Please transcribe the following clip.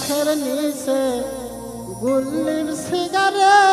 বালিশের নিচে গুল্লির সিগারেট